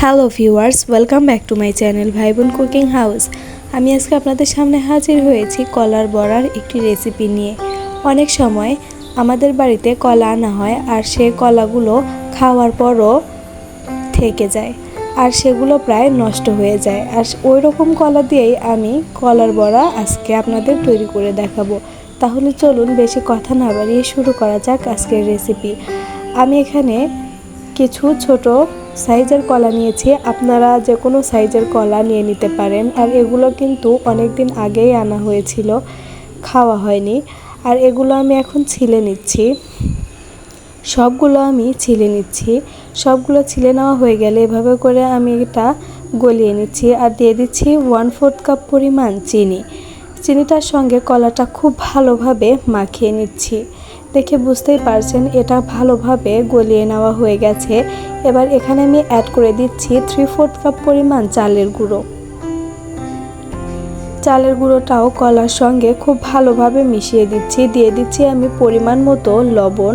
Hello viewers, welcome back to my channel ভাই বোন cooking house. আমি আজকে আপনাদের সামনে হাজির হয়েছি কলার বড়ার একটি রেসিপি নিয়ে। অনেক সময় আমাদের বাড়িতে কলা আনা হয় আর সে কলাগুলো খাওয়ার পরও থেকে যায় আর সেগুলো প্রায় নষ্ট হয়ে যায়। আর ওই রকম কলা দিয়েই আমি কলার বড়া আজকে আপনাদের তৈরি করে দেখাবো। তাহলে চলুন বেশি কথা না বাড়িয়ে শুরু করা যাক আজকের রেসিপি। আমি এখানে কিছু ছোট সাইজের কলা নিয়েছি, আপনারা যে কোনো সাইজের কলা নিয়ে নিতে পারেন। আর এগুলো কিন্তু অনেক দিন আগেই আনা হয়েছিল, খাওয়া হয়নি। আর এগুলো আমি এখন ছিলে নিচ্ছি। সবগুলো আমি ছিলে নিচ্ছি। সবগুলো ছিলে নেওয়া হয়ে গেলে এভাবে করে আমি এটা গলিয়ে নিচ্ছি আর দিয়ে দিচ্ছি ওয়ান ফোর্থ কাপ পরিমাণ চিনি। চিনিটার সঙ্গে কলাটা খুব ভালোভাবে মাখিয়ে নিচ্ছি। দেখে বুঝতেই পারছেন এটা ভালোভাবে গলিয়ে নেওয়া হয়ে গেছে। এবার এখানে আমি অ্যাড করে দিচ্ছি থ্রি ফোর্থ কাপ পরিমাণ চালের গুঁড়ো। চালের গুঁড়োটাও কলার সঙ্গে খুব ভালোভাবে মিশিয়ে দিচ্ছি। দিয়ে দিচ্ছি আমি পরিমাণ মতো লবণ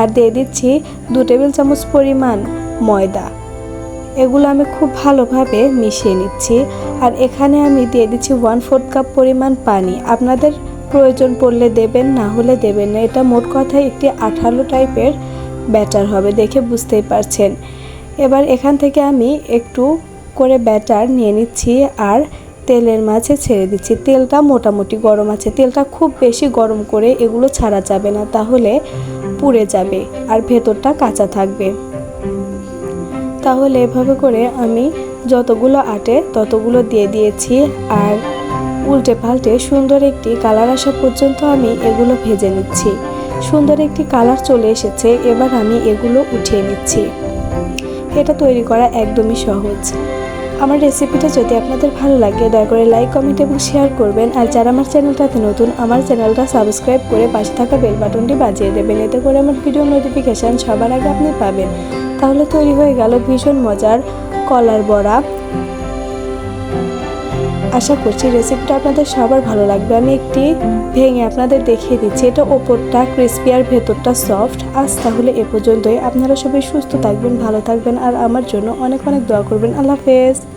আর দিয়ে দিচ্ছি দু টেবিল চামচ পরিমাণ ময়দা। এগুলো আমি খুব ভালোভাবে মিশিয়ে নিচ্ছি। আর এখানে আমি দিয়ে দিচ্ছি ওয়ান ফোর্থ কাপ পরিমাণ পানি। আপনাদের প্রয়োজন পড়লে দেবেন, না হলে দেবেন না। এটা মোট কথায় একটি আঠালো টাইপের ব্যাটার হবে দেখে বুঝতেই পারছেন। এবার এখান থেকে আমি একটু করে ব্যাটার নিয়ে নিচ্ছি আর তেলের মাঝে ছেড়ে দিচ্ছি। তেলটা মোটামুটি গরম আছে। তেলটা খুব বেশি গরম করে এগুলো ছাড়া যাবে না, তাহলে পুড়ে যাবে আর ভেতরটা কাঁচা থাকবে। তাহলে এভাবে করে আমি যতগুলো আটে ততগুলো দিয়ে দিয়েছি আর উল্টে পাল্টে সুন্দর একটি কালার আসা পর্যন্ত আমি এগুলো ভেজে নিচ্ছি। সুন্দর একটি কালার চলে এসেছে, এবার আমি এগুলো উঠিয়ে নিচ্ছি। এটা তৈরি করা একদমই সহজ। আমার রেসিপিটা যদি আপনাদের ভালো লাগে, দয়া করে লাইক, কমেন্ট এবং শেয়ার করবেন। আর যারা আমার চ্যানেলটাতে নতুন, আমার চ্যানেলটা সাবস্ক্রাইব করে পাশে থাকা বেল বাটনটি বাজিয়ে দেবেন। এতে করে আমার ভিডিও নোটিফিকেশান সবার আগে আপনি পাবেন। তাহলে তৈরি হয়ে গেল ভীষণ মজার কলার বড়া। আশা করছি রেসিপিটা আপনাদের সবার ভালো লাগবে। আমি একটি ভেঙে আপনাদের দেখিয়ে দিচ্ছি। এটা ওপরটা ক্রিস্পি আর ভেতরটা সফট আজ তাহলে এ পর্যন্তই। আপনারা সবাই সুস্থ থাকবেন, ভালো থাকবেন, আর আমার জন্য অনেক অনেক দোয়া করবেন। আল্লাহ হাফেজ।